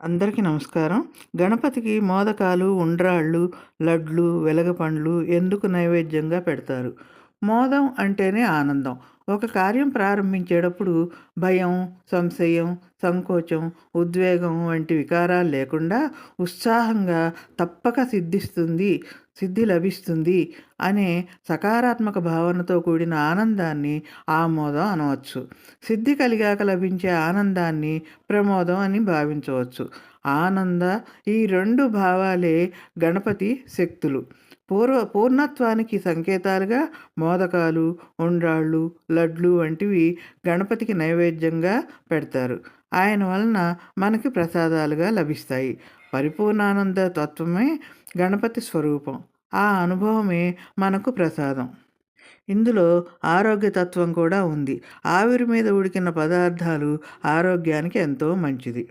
అందరికీ నమస్కారం. గణపతికి మోదకాలు ఉండ్రాళ్ళు లడ్లు వెలగపండ్లు ఎందుకు నైవేద్యంగా పెడతారు? మోదం అంటేనే ఆనందం. ఒక కార్యం ప్రారంభించేటప్పుడు భయం సంశయం సంకోచం ఉద్వేగం వంటి వికారాలు లేకుండా ఉత్సాహంగా తప్పక సిద్ధిస్తుంది సిద్ధి లభిస్తుంది అనే సకారాత్మక భావనతో కూడిన ఆనందాన్ని ఆమోదం అనవచ్చు. సిద్ధి కలిగాక లభించే ఆనందాన్ని ప్రమోదం అని భావించవచ్చు. ఆనంద ఈ రెండు భావాలే గణపతి శక్తులు. పూర్వ పూర్ణత్వానికి సంకేతాలుగా మోదకాలు ఉండ్రాళ్ళు లడ్లు వంటివి గణపతికి నైవేద్యంగా పెడతారు. ఆయన వలన మనకి ప్రసాదాలుగా లభిస్తాయి. పరిపూర్ణానంద తత్వమే గణపతి స్వరూపం. ఆ అనుభవమే మనకు ప్రసాదం. ఇందులో ఆరోగ్యతత్వం కూడా ఉంది. ఆవిరి మీద ఉడికిన పదార్థాలు ఆరోగ్యానికి ఎంతో మంచిది.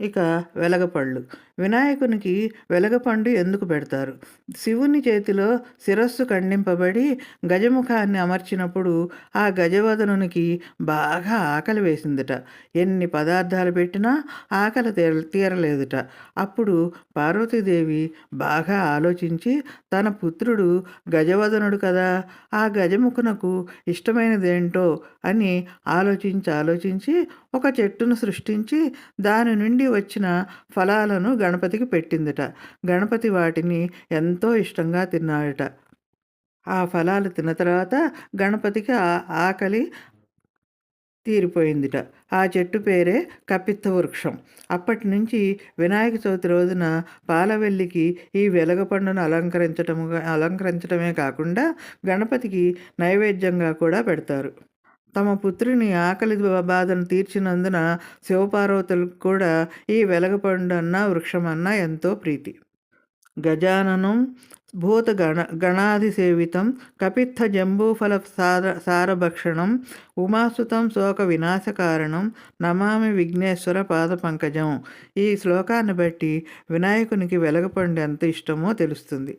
ఇక వెలగపళ్ళు. వినాయకునికి వెలగపండు ఎందుకు పెడతారు? శివుని చేతిలో శిరస్సు ఖండింపబడి గజముఖాన్ని అమర్చినప్పుడు ఆ గజవదనునికి బాగా ఆకలి వేసిందిట. ఎన్ని పదార్థాలు పెట్టినా ఆకలి తీర తీరలేదుట. అప్పుడు పార్వతీదేవి బాగా ఆలోచించి తన పుత్రుడు గజవదనుడు కదా ఆ గజముఖునకు ఇష్టమైనదేంటో అని ఆలోచించి ఆలోచించి ఒక చెట్టును సృష్టించి దాని నుండి వచ్చిన ఫలాలను గణపతికి పెట్టిందట. గణపతి వాటిని ఎంతో ఇష్టంగా తిన్నాడట. ఆ ఫలాలు తిన్న తర్వాత గణపతికి ఆకలి తీరిపోయిందిట. ఆ చెట్టు పేరే కపిత్త వృక్షం. అప్పటి నుంచి వినాయక చవితి రోజున పాలవెల్లికి ఈ వెలగపండును అలంకరించటము అలంకరించడమే కాకుండా గణపతికి నైవేద్యంగా కూడా పెడతారు. తమ పుత్రుని ఆకలి బాధను తీర్చినందున శివపార్వతులకు కూడా ఈ వెలగపండు వృక్షమన్న ఎంతో ప్రీతి. గజాననం భూత గణ గణాధిసేవితం కపిత్థ జంబూఫల సార సారభక్షణం ఉమాసుతం శోక వినాశకారణం నమామి విఘ్నేశ్వర పాద పంకజం. ఈ శ్లోకాన్ని బట్టి వినాయకునికి వెలగపండు ఎంత ఇష్టమో తెలుస్తుంది.